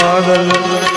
மாதல்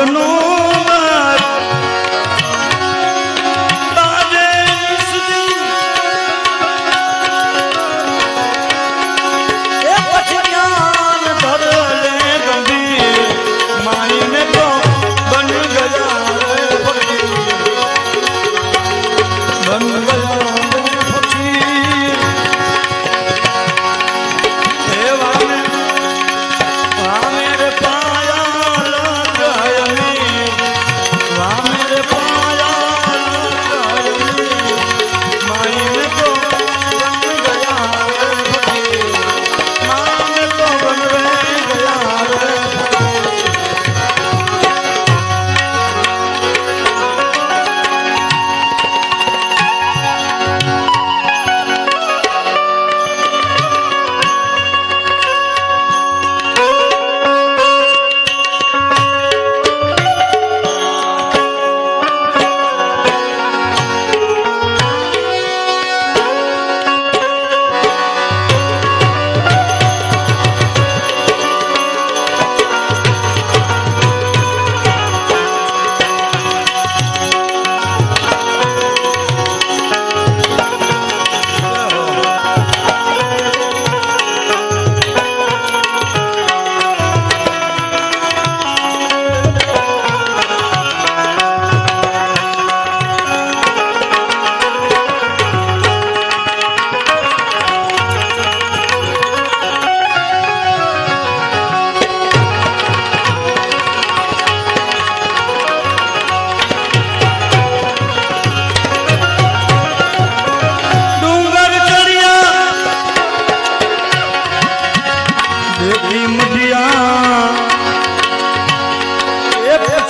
জন্য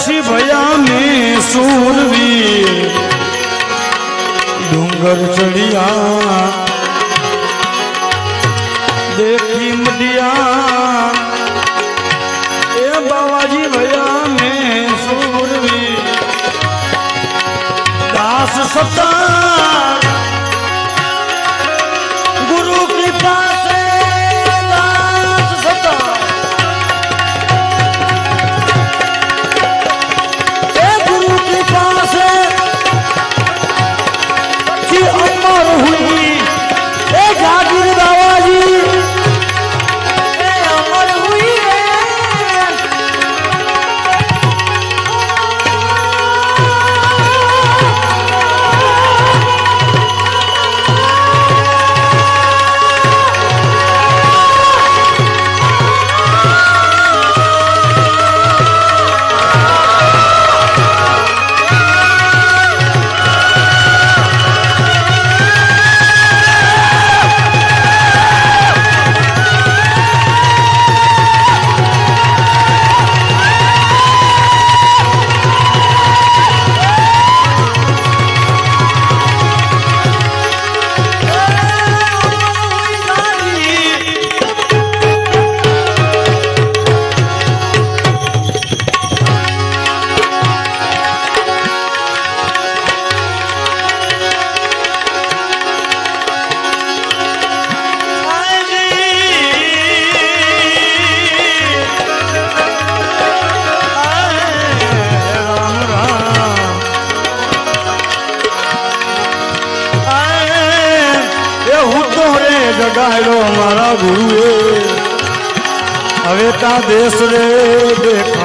છી ભયા મે સૂરવી. ડુંગર ચડિયા. દેખી મડિયા એ બાવાજી ભયા મે સૂરવી. દાસ સતા ગુરુએ હવે તા દેશ રે દેખાડો